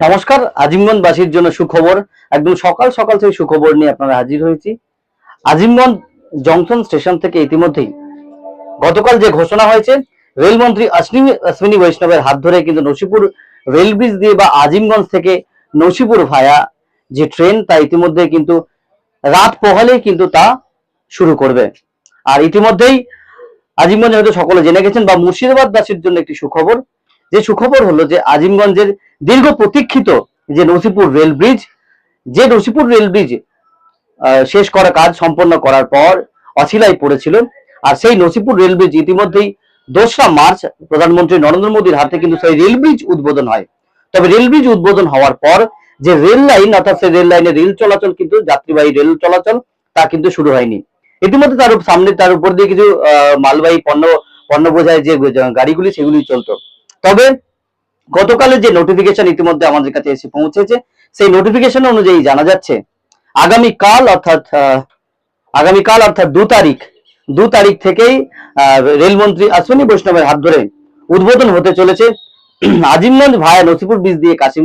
নমস্কার, আজিমগঞ্জবাসীর জন্য সুখবর। একদম সকাল সকাল থেকে সুখবর নিয়ে আপনারা হাজির হয়েছি। আজিমগঞ্জ জংশন স্টেশন থেকে ইতিমধ্যেই গতকাল যে ঘোষণা হয়েছে, রেলমন্ত্রী অশ্বিনী অশ্বিনী বৈষ্ণবের হাত ধরে কিন্তু নসিপুর রেল ব্রিজ দিয়ে বা আজিমগঞ্জ থেকে নসিপুর ভায়া যে ট্রেন, তা ইতিমধ্যে কিন্তু রাত পোহালে কিন্তু তা শুরু করবে। আর ইতিমধ্যেই আজিমগঞ্জ হয়তো সকলে জেনে গেছেন বা মুর্শিদাবাদবাসীর জন্য একটি সুখবর। যে সুখবর হলো যে আজিমগঞ্জের দীর্ঘ প্রতীক্ষিত যে নসিপুর রেল ব্রিজ, যে নসিপুর রেল ব্রিজ শেষ করা কাজ সম্পন্ন করার পর অছিলাই পড়েছিল। আর সেই নসিপুর রেল ব্রিজ ইতিমধ্যেই দোসরা মার্চ প্রধানমন্ত্রী নরেন্দ্র মোদীর হাতে কিন্তু সেই রেল ব্রিজ উদ্বোধন হয়। তবে রেল ব্রিজ উদ্বোধন হওয়ার পর যে রেল লাইন, অর্থাৎ সেই রেল লাইনে রেল চলাচল কিন্তু, যাত্রীবাহী রেল চলাচল, তা কিন্তু শুরু হয়নি। ইতিমধ্যে তার সামনে তার উপর দিয়ে কিছু মালবাহী পণ্য পণ্য বোঝায় যে গাড়িগুলি, সেগুলি চলতো। তবে গতকালের যে নোটিফিকেশন ইতিমধ্যে আমাদের কাছে এসে পৌঁছেছে সেই নোটিফিকেশন অনুযায়ী জানা যাচ্ছে আগামী কাল অর্থাৎ আহ, আগামীকাল অর্থাৎ দু তারিখ দু তারিখ থেকেই রেলমন্ত্রী অশ্বিনী বৈষ্ণবের হাত ধরে উদ্বোধন হতে চলেছে। আজিমগঞ্জ ভায়া নসিপুর ব্রিজ দিয়ে কাশিম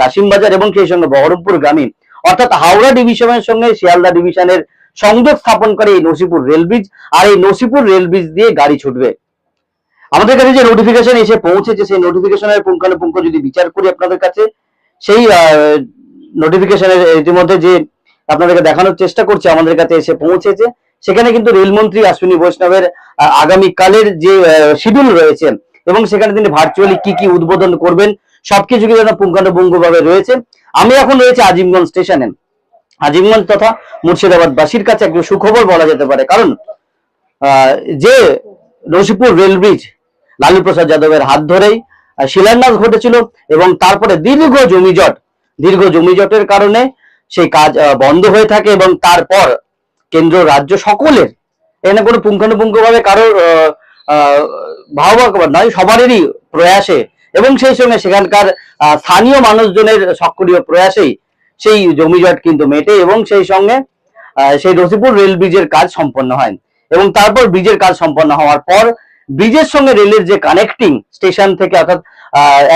কাশিমবাজার এবং সেই সঙ্গে বহরমপুর গ্রামীণ অর্থাৎ হাওড়া ডিভিশনের সঙ্গে শিয়ালদা ডিভিশনের সংযোগ স্থাপন করে এই নসিপুর রেল ব্রিজ আর এই নসিপুর রেল ব্রিজ দিয়ে গাড়ি ছুটবে। আমাদের কাছে যে নোটিফিকেশন এসে পৌঁছেছে সেই নোটিফিকেশনের পুঙ্খানুপুঙ্খ যদি বিচার করি আপনাদের কাছে, সেই নোটিফিকেশনের ইতিমধ্যে যে আপনাদেরকে দেখানোর চেষ্টা করছে, আমাদের কাছে এসে পৌঁছেছে। সেখানে কিন্তু রেলমন্ত্রী অশ্বিনী বৈষ্ণবের আগামীকালের যে শিডিউল রয়েছে এবং সেখানে তিনি ভার্চুয়ালি কি কি উদ্বোধন করবেন, সবকিছু কিন্তু পুঙ্খানুপুঙ্খ ভাবে রয়েছে। আমি এখন রয়েছে আজিমগঞ্জ স্টেশনে। আজিমগঞ্জ তথা মুর্শিদাবাদবাসীর কাছে একটু সুখবর বলা যেতে পারে। কারণ যে নসিপুর রেল ব্রিজ লালু প্রসাদ যাদবের হাত ধরেই শিলান্যাস ঘটেছিল এবং তারপরে দীর্ঘ জমিজট দীর্ঘ জমিজটের কারণে সেই কাজ বন্ধ হয়ে থাকে এবং তারপর কেন্দ্র রাজ্য সকলের এখানে কোনো পুঙ্খানুপুঙ্খ ভাবে কারোর ভাবাক নয় সবারই প্রয়াসে এবং সেই সঙ্গে সেখানকার স্থানীয় মানুষজনের সক্রিয় প্রয়াসেই সেই জমিজট কিন্তু মেটে এবং সেই সঙ্গে সেই রসিপুর রেল ব্রিজের কাজ সম্পন্ন হয়। এবং তারপর ব্রিজের কাজ সম্পন্ন হওয়ার পর ব্রিজের সঙ্গে রেলের যে কানেক্টিং স্টেশন থেকে অর্থাৎ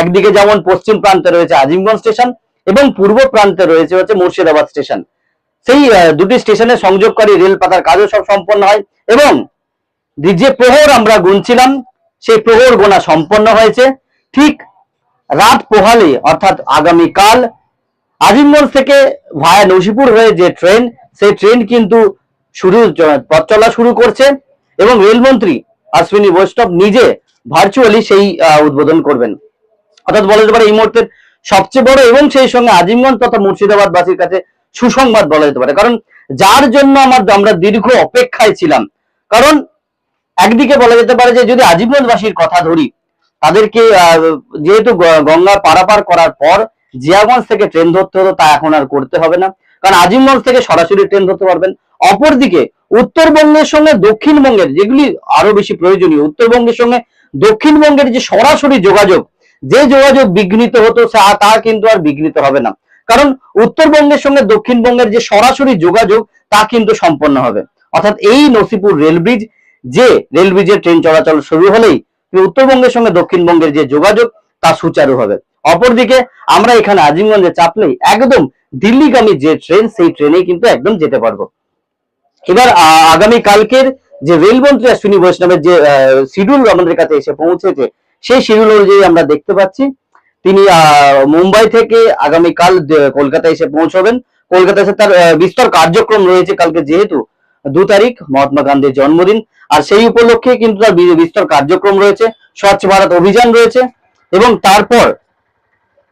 একদিকে যেমন পশ্চিম প্রান্তে রয়েছে আজিমগঞ্জ স্টেশন এবং পূর্ব প্রান্তে রয়েছে হচ্ছে মুর্শিদাবাদ স্টেশন সেই দুটি স্টেশনে সংযোগকারী রেল পাতার কাজও সব সম্পন্ন হয় এবং যে প্রহর আমরা গুনছিলাম, সেই প্রহর গোনা সম্পন্ন হয়েছে। ঠিক রাত পোহালে, অর্থাৎ আগামীকাল, আজিমগঞ্জ থেকে ভায়া নসিপুর হয়ে যে ট্রেন সেই ট্রেন কিন্তু শুরু, পথ চলা শুরু করছে এবং রেলমন্ত্রী অশ্বিনী বৈষ্ণব নিজে ভার্চুয়ালি সেই উদ্বোধন করবেন। অর্থাৎ বলা যেতে পারে এই মুহূর্তের সবচেয়ে বড় এবং সেই সঙ্গে আজিমগঞ্জ তথা মুর্শিদাবাদবাসীর কাছে সুসংবাদ বলা যেতে পারে। কারণ যার জন্য আমার আমরা দীর্ঘ অপেক্ষায় ছিলাম। কারণ একদিকে বলা যেতে পারে যে যদি আজিমগঞ্জবাসীর কথা ধরি, তাদেরকে যেহেতু গঙ্গা পারাপার করার পর জিয়াগঞ্জ থেকে ট্রেন ধরতে হতো, তা এখন আর করতে হবে না। কারণ আজিমগঞ্জ থেকে সরাসরি ট্রেন ধরতে পারবেন। অপরদিকে উত্তরবঙ্গের সঙ্গে দক্ষিণবঙ্গের যেগুলি আরও বেশি প্রয়োজনীয়, উত্তরবঙ্গের সঙ্গে দক্ষিণবঙ্গের যে সরাসরি যোগাযোগ, যে যোগাযোগ বিঘ্নিত হতো তা কিন্তু আর বিঘ্নিত হবে না। কারণ উত্তরবঙ্গের সঙ্গে দক্ষিণবঙ্গের যে সরাসরি যোগাযোগ, তা কিন্তু সম্পন্ন হবে। অর্থাৎ এই নসিপুর রেলব্রিজ যে রেল ব্রিজের ট্রেন চলাচল শুরু হলেই উত্তরবঙ্গের সঙ্গে দক্ষিণবঙ্গের যে যোগাযোগ, তা সুচারু হবে। অপরদিকে আমরা এখানে আজিমগঞ্জে চাপলেই একদম দিল্লিগামী যে ট্রেন, সেই ট্রেনেই কিন্তু একদম যেতে পারব। এবার আগামী কালকের যে রেলমন্ত্রী অশ্বিনী বৈষ্ণবের যে শিডিউল আমাদের কাছে এসে পৌঁছেছে, সেই শিডিউল অনুযায়ী আমরা দেখতে পাচ্ছি। তিনি মুম্বাই থেকে আগামীকাল কলকাতায় এসে পৌঁছবেন। কলকাতায় এসে তার বিস্তর কার্যক্রম রয়েছে কালকে যেহেতু দু তারিখ, মহাত্মা গান্ধীর জন্মদিন। আর সেই উপলক্ষে কিন্তু তার বিস্তর কার্যক্রম রয়েছে। স্বচ্ছ ভারত অভিযান রয়েছে। এবং তারপর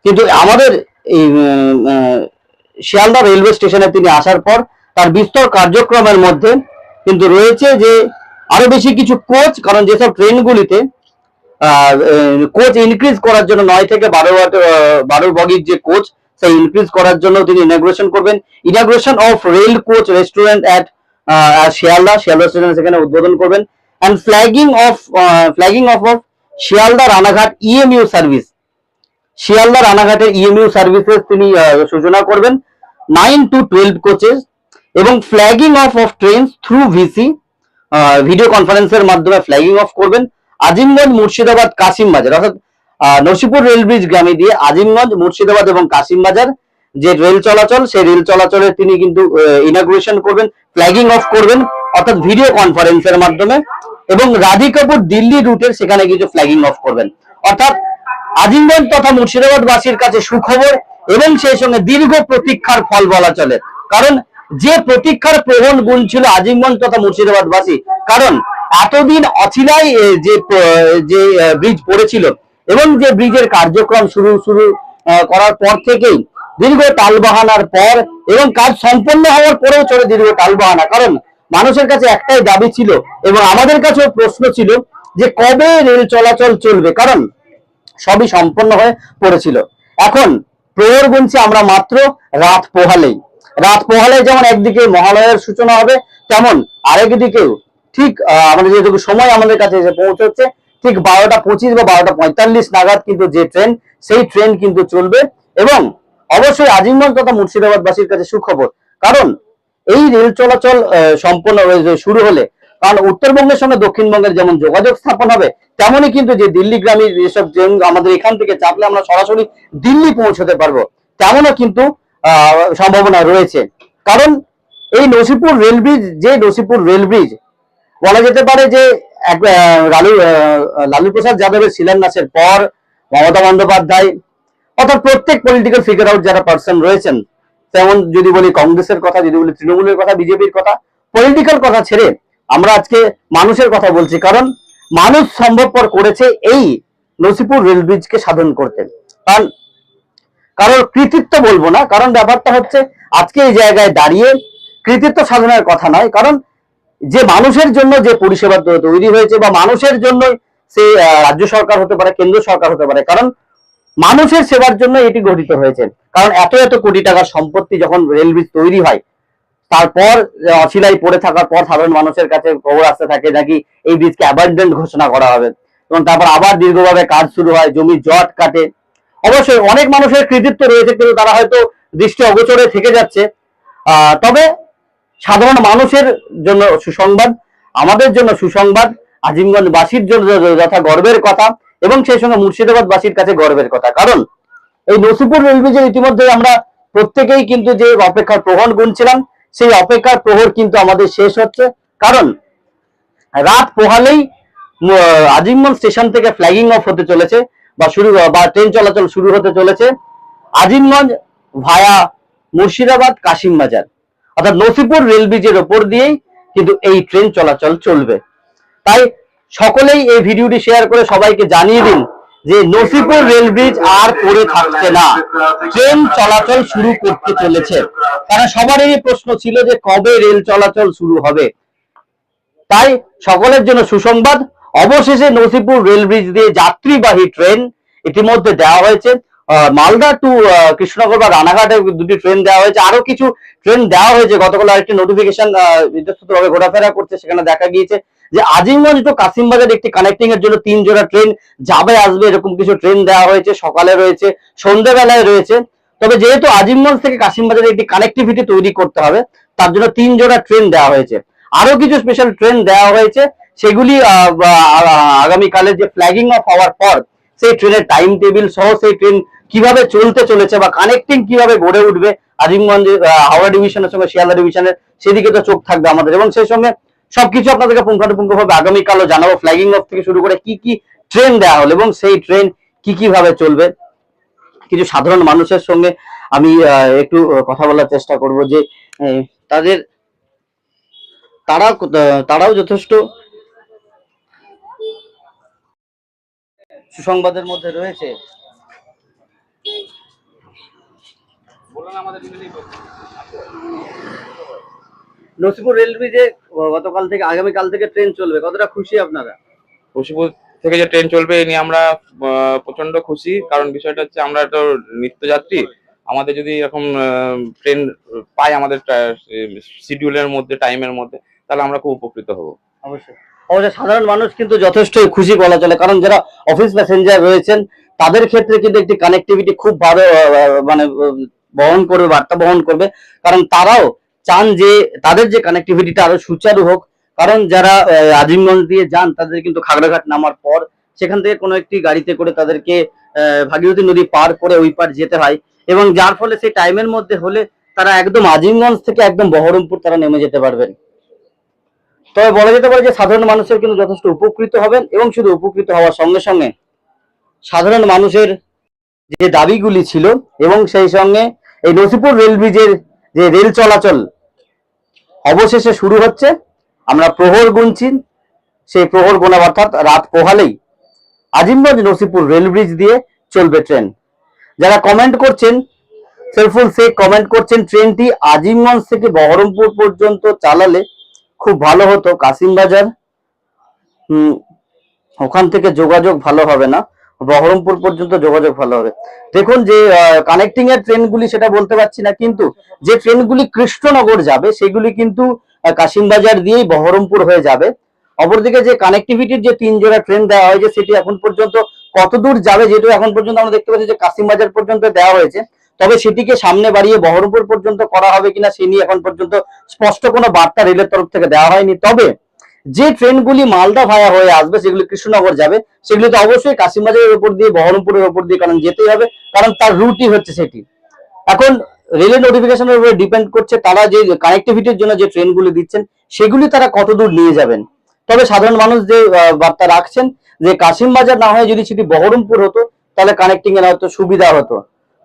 কিন্তু আমাদের এই শিয়ালদা রেলওয়ে স্টেশনে তিনি আসার পর তার বিস্তর কার্যক্রমের মধ্যে কিন্তু রয়েছে যে আরও বেশি কিছু কোচ কারণ যেসব ট্রেনগুলিতে কোচ ইনক্রিজ করার জন্য নয় থেকে বারো বারো বগির যে কোচ সেই ইনক্রিজ করার জন্য তিনি ইনাগ্রেশন করবেন। Inauguration of rail coach restaurant at Sealdah. Sealdah station সেখানে উদ্বোধন করবেন। And flagging off flagging off off Sealdah Ranaghat EMU service Sealdah রানাঘাটের ইএমইউ সার্ভিসেস তিনি সূচনা করবেন। নাইন টু টুয়েলভ কোচেস এবং flagging off off train through VC video কনফারেন্সের মাধ্যমে ফ্ল্যাগিং অফ করবেন। আজিমগঞ্জ, মুর্শিদাবাদ কাশিম বাজার অর্থাৎ নসিপুর রেল ব্রিজ গ্রামে দিয়ে আজিমগঞ্জ, মুর্শিদাবাদ এবং কাশিমবাজার যে রেল চলাচল, সেই রেল চলাচলে তিনি কিন্তু ইনাগুরেশন করবেন ফ্ল্যাগিং অফ করবেন, অর্থাৎ ভিডিও কনফারেন্সের মাধ্যমে এবং রাধিকাপুর দিল্লি রুটের সেখানে কিছু ফ্ল্যাগিং অফ করবেন। অর্থাৎ, আজিমগঞ্জ তথা মুর্শিদাবাদ বাসীর কাছে সুখবর এবং সেই সঙ্গে দীর্ঘ প্রতীক্ষার ফল বলা চলে। কারণ যে প্রতীক্ষার প্রবণ গুণ ছিল আজিমগঞ্জ তথা মুর্শিদাবাদবাসী, কারণ এতদিন অচিলাই যে যে ব্রিজ পড়েছিল এবং যে ব্রিজের কার্যক্রম শুরু শুরু করার পর থেকেই দীর্ঘ টালবাহানার পর এবং কাজ সম্পন্ন হওয়ার পরেও চলে দীর্ঘ টালবাহানা। কারণ মানুষের কাছে একটাই দাবি ছিল এবং আমাদের কাছেও প্রশ্ন ছিল যে কবে রেল চলাচল চলবে। কারণ সবই সম্পন্ন হয়ে পড়েছিল। এখন প্রহর গুনছি আমরা মাত্র রাত পোহালেই। রাত পোহালে যেমন একদিকে মহালয়ের সূচনা হবে, তেমন আরেক দিকেও ঠিক আমাদের যেটুকু সময় আমাদের কাছে এসে পৌঁছচ্ছে, ঠিক বারোটা পঁচিশ বা বারোটা পঁয়তাল্লিশ নাগাদ কিন্তু যে ট্রেন, সেই ট্রেন কিন্তু চলবে এবং অবশ্যই আজিমগঞ্জ তথা মুর্শিদাবাদবাসীর কাছে সুখবর। কারণ এই রেল চলাচল সম্পূর্ণ শুরু হলে কারণ উত্তরবঙ্গের সঙ্গে দক্ষিণবঙ্গের যেমন যোগাযোগ স্থাপন হবে, তেমনই কিন্তু যে দিল্লি গ্রামী যেসব ট্রেন আমাদের এখান থেকে চাপলে আমরা সরাসরি দিল্লি পৌঁছতে পারব, তেমনও কিন্তু সম্ভাবনা রয়েছে। কারণ এই নসিপুর রেল ব্রিজ, যে নসিপুর রেল ব্রিজ, বলা যেতে পারে যে লালু লালু প্রসাদ যাদবের শিলান্যাসের পর মমতা বন্দ্যোপাধ্যায়, অর্থাৎ প্রত্যেক পলিটিক্যাল ফিগার আউট যারা পার্সন রয়েছেন যেমন যদি বলি কংগ্রেসের কথা, যদি বলি তৃণমূলের কথা, বিজেপির কথা পলিটিক্যাল কথা ছেড়ে আমরা আজকে মানুষের কথা বলছি, কারণ মানুষ সম্ভবপর করেছে এই নসিপুর রেল ব্রিজকে সাধন করতে। কারণ, কারোর কৃতিত্ব বলব না, কারণ ব্যাপারটা হচ্ছে আজকে এই জায়গায় দাঁড়িয়ে কৃতিত্ব সাধনের কথা নয়, কারণ যে মানুষের জন্য যে পরিষেবা তৈরি হয়েছে বা মানুষের জন্য সে রাজ্য সরকার হতে পারে, কেন্দ্র সরকার হতে পারে, কারণ মানুষের সেবার জন্য এটি গঠিত হয়েছে। কারণ এত এত কোটি টাকার সম্পত্তি যখন রেল ব্রিজ তৈরি হয় তারপর অশিলাই পড়ে থাকার পর সাধারণ মানুষের কাছে খবর আসতে থাকে নাকি এই ব্রিজকে অ্যাবান্ডেন্ট ঘোষণা করা হবে। এবং তারপর আবার দীর্ঘভাবে কাজ শুরু হয়, জমি জট কাটে। অবশ্যই অনেক মানুষের কৃতিত্ব রয়েছে, কিন্তু তারা হয়তো দৃষ্টি অগোচরে থেকে যাচ্ছে। তবে সাধারণ মানুষের জন্য সুসংবাদ, আমাদের জন্য সুসংবাদ আজিমগঞ্জ বাসীর জন্য যথা গর্বের কথা এবং সেই সঙ্গে মুর্শিদাবাদ বাসীর কাছে গর্বের কথা। কারণ এই নসিপুর রেল ব্রিজের ইতিমধ্যে আমরা প্রত্যেকেই কিন্তু যে অপেক্ষার প্রহর গুনছিলাম সেই অপেক্ষার প্রহর কিন্তু আমাদের শেষ হচ্ছে। কারণ রাত পোহালেই আজিমগঞ্জ স্টেশন থেকে ফ্ল্যাগিং অফ হতে চলেছে বা শুরু বা ট্রেন চলাচল শুরু হতে চলেছে আজিমগঞ্জ ভায়া মুর্শিদাবাদ কাশিমবাজার অর্থাৎ নসিপুর রেল ব্রিজের ওপর দিয়েই কিন্তু এই ট্রেন চলাচল চলবে। তাই সকলেই এই ভিডিওটি শেয়ার করে সবাইকে জানিয়ে দিন যে নসিপুর রেল ব্রিজ আর পড়ে থাকছে না। ট্রেন চলাচল শুরু করতে চলেছে। কারণ সবারই প্রশ্ন ছিল যে কবে রেল চলাচল শুরু হবে। তাই সকলের জন্য সুসংবাদ, অবশেষে নসিপুর রেল ব্রিজ দিয়ে যাত্রীবাহী ট্রেন ইতিমধ্যে দেওয়া হয়েছে। মালদা টু কৃষ্ণনগর বা রানাঘাটে দুটি ট্রেন দেওয়া হয়েছে। আরও কিছু ট্রেন দেওয়া হয়েছে। গতকাল আরেকটি নোটিফিকেশন বিদ্যুৎভাবে ঘোরাফেরা করছে, সেখানে দেখা গিয়েছে। যে আজিমগঞ্জ টু কাসিমবাজার একটি কানেক্টিং এর জন্য তিন জোড়া ট্রেন যাবে, আসবে, এরকম কিছু ট্রেন দেওয়া হয়েছে, সকালে রয়েছে সন্ধ্যেবেলায় রয়েছে। তবে যেহেতু আজিমগঞ্জ থেকে কাসিমবাজারে একটি কানেক্টিভিটি তৈরি করতে হবে, তার জন্য তিন জোড়া ট্রেন দেওয়া হয়েছে। আরও কিছু স্পেশাল ট্রেন দেওয়া হয়েছে, সেগুলি আগামীকালে যে ফ্ল্যাগিং অফ হওয়ার পর, সেই ট্রেনের টাইম টেবিল সহ সেই ট্রেন কীভাবে চলতে চলেছে বা কানেক্টিং কীভাবে গড়ে উঠবে, আজিমগঞ্জ হাওড়া ডিভিশনের সঙ্গে শিয়ালদা ডিভিশনের সেদিকে তো চোখ থাকবে আমাদের। এবং সেই সঙ্গে সবকিছু আপনাদেরকে পুঙ্খানুপুঙ্খ ভাবে আগামীকালও জানাব। ফ্ল্যাগিং অফ থেকে শুরু করে কি কি ট্রেন দেওয়া হলো এবং সেই ট্রেন কি কি ভাবে চলবে? কিছু সাধারণ মানুষের সঙ্গে আমি একটু কথা বলার চেষ্টা করব যে তাদের, তারা, তারাও যথেষ্ট সুসংবাদের মধ্যে রয়েছে। নসিপুর রেল ব্রিজে গতকাল থেকে আগামীকাল থেকে ট্রেন চলবে কতটা খুশি আপনারা? নসিপুর থেকে যে ট্রেন চলবে এ নিয়ে আমরা প্রচণ্ড খুশি। কারণ বিষয়টা হচ্ছে আমরা তো নিত্যযাত্রী। আমাদের যদি এরকম ট্রেন পাই আমাদের শিডিউলের মধ্যে টাইমের মধ্যে তাহলে আমরা খুব উপকৃত হব। অবশ্যই। অবশ্যই সাধারণ মানুষ কিন্তু যথেষ্ট খুশি বলা চলে। কারণ যারা অফিস প্যাসেঞ্জার রয়েছেন তাদের ক্ষেত্রে কিন্তু একটি কানেক্টিভিটি খুব ভালো মানে বহন করবে বার্তা বহন করবে। কারণ তারাও চান যে তাদের যে কানেক্টিভিটিটা আরও সুচারু হোক, কারণ যারা আজিমগঞ্জ দিয়ে যান, তাদের কিন্তু খাগড়াঘাট নামার পর সেখান থেকে কোনো একটি গাড়িতে করে তাদেরকে ভাগীরথী নদী পার করে ওই পার যেতে হয়। এবং যার ফলে সেই টাইমের মধ্যে হলে তারা একদম আজিমগঞ্জ থেকে একদম বহরমপুর তারা নেমে যেতে পারবেন। তবে বলা যেতে পারে যে সাধারণ মানুষের কিন্তু যথেষ্ট উপকৃত হবেন এবং শুধু উপকৃত হওয়ার সঙ্গে সঙ্গে সাধারণ মানুষের যে দাবিগুলি ছিল এবং সেই সঙ্গে এই নসিপুর রেল ব্রিজের যে রেল চলাচল অবশেষে শুরু হচ্ছে আমরা প্রহর গুনছি। সেই প্রহর গোনা অর্থাৎ রাত পোহালেই আজিমগঞ্জ নসিপুর রেল ব্রিজ দিয়ে চলবে ট্রেন। যারা কমেন্ট করছেন সেলফুল শেখ কমেন্ট করছেন ট্রেনটি আজিমগঞ্জ থেকে বহরমপুর পর্যন্ত চালালে খুব ভালো হতো। কাসিমবাজার হুম, ওখান থেকে যোগাযোগ ভালো হবে না। বহরমপুর পর্যন্ত যোগাযোগ ভালো হবে। দেখুন যে কানেক্টিং এর ট্রেনগুলি সেটা বলতে পারছি না, কিন্তু যে ট্রেনগুলি কৃষ্ণনগর যাবে, সেগুলি কিন্তু কাশিমবাজার দিয়েই বহরমপুর হয়ে যাবে। অপরদিকে যে কানেক্টিভিটির যে তিন জোড়া ট্রেন দেওয়া হয়েছে, সেটি এখন পর্যন্ত কত দূর যাবে যেহেতু এখন পর্যন্ত আমরা দেখতে পাচ্ছি যে কাশিমবাজার পর্যন্ত দেওয়া হয়েছে, তবে সেটিকে সামনে বাড়িয়ে বহরমপুর পর্যন্ত করা হবে কিনা, সে নিয়ে এখন পর্যন্ত স্পষ্ট কোনো বার্তা রেলের তরফ থেকে দেওয়া হয়নি। তবে যে ট্রেনগুলি মালদা ভায়া হয়ে আসবে সেগুলি কৃষ্ণনগর যাবে, সেগুলি তো অবশ্যই কাশিমবাজারের উপর দিয়ে, বহরমপুরের উপর দিয়ে কারণ যেতেই হবে, কারণ তার রুটই হচ্ছে সেটি। এখন রেলের নোটিফিকেশনের উপরে ডিপেন্ড করছে তারা যে কানেক্টিভিটির জন্য যে ট্রেনগুলি দিচ্ছেন, সেগুলি তারা কত দূর নিয়ে যাবেন? তবে সাধারণ মানুষ যে বার্তা রাখছেন যে কাশিমবাজার না হয়ে যদি সেটি বহরমপুর হতো, তাহলে কানেক্টিং এর হয়তো সুবিধা হতো।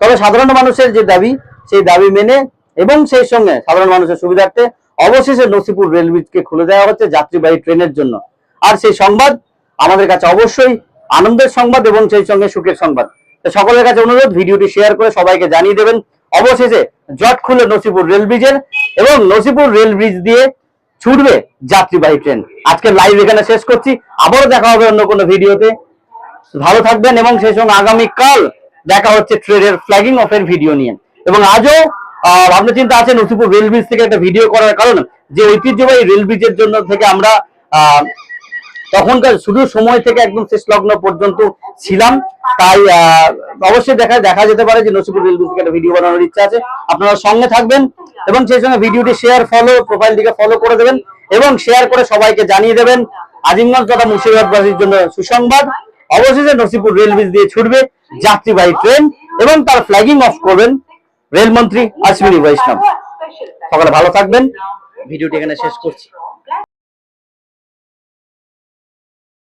তবে সাধারণ মানুষের যে দাবি, সেই দাবি মেনে এবং সেই সঙ্গে সাধারণ মানুষের সুবিধার্থে অবশেষে নসিপুর রেল ব্রিজকে খুলে দেওয়া হচ্ছে যাত্রীবাহী ট্রেনের জন্য। আর সেই সংবাদ আমাদের কাছে অবশ্যই আনন্দের সংবাদ এবং সেই সঙ্গে সুখের সংবাদ। সকলের কাছে অনুরোধ, ভিডিওটি শেয়ার করে সবাইকে জানিয়ে দেবেন, অবশেষে জট খুলে নসিপুর রেল ব্রিজের এবং নসিপুর রেল ব্রিজ দিয়ে ছুটবে যাত্রীবাহী ট্রেন। আজকে লাইভ এখানে শেষ করছি। আবারও দেখা হবে অন্য কোনো ভিডিওতে। ভালো থাকবেন এবং সেই সঙ্গে আগামীকাল দেখা হচ্ছে ট্রেনের ফ্ল্যাগিং অফের ভিডিও নিয়ে। এবং আজও ভাবনা চিন্তা আছে নসিপুর রেল ব্রিজ থেকে একটা ভিডিও করার কারণ যে ঐতিহ্যবাহী রেল ব্রিজের জন্য থেকে আমরা তখনকার শুরু সময় থেকে একদম শেষ লগ্ন পর্যন্ত ছিলাম। তাই অবশ্যই দেখা দেখা যেতে পারে যে নসিপুর রেল ব্রিজ থেকে একটা ভিডিও বানানোর ইচ্ছা আছে। আপনারা সঙ্গে থাকবেন এবং সেই সঙ্গে ভিডিওটি শেয়ার ফলো প্রোফাইল প্রোফাইলটিকে ফলো করে দেবেন এবং শেয়ার করে সবাইকে জানিয়ে দেবেন আজিমগঞ্জ তথা মুর্শিদাবাদবাসীর জন্য সুসংবাদ। অবশেষে নসিপুর রেল ব্রিজ দিয়ে ছুটবে যাত্রীবাহী ট্রেন এবং তার ফ্ল্যাগিং অফ করবেন। রেলমন্ত্রী অশ্বিনী বৈষ্ণব। সকালে ভালো থাকবেন। ভিডিওটি এখানে শেষ করছি।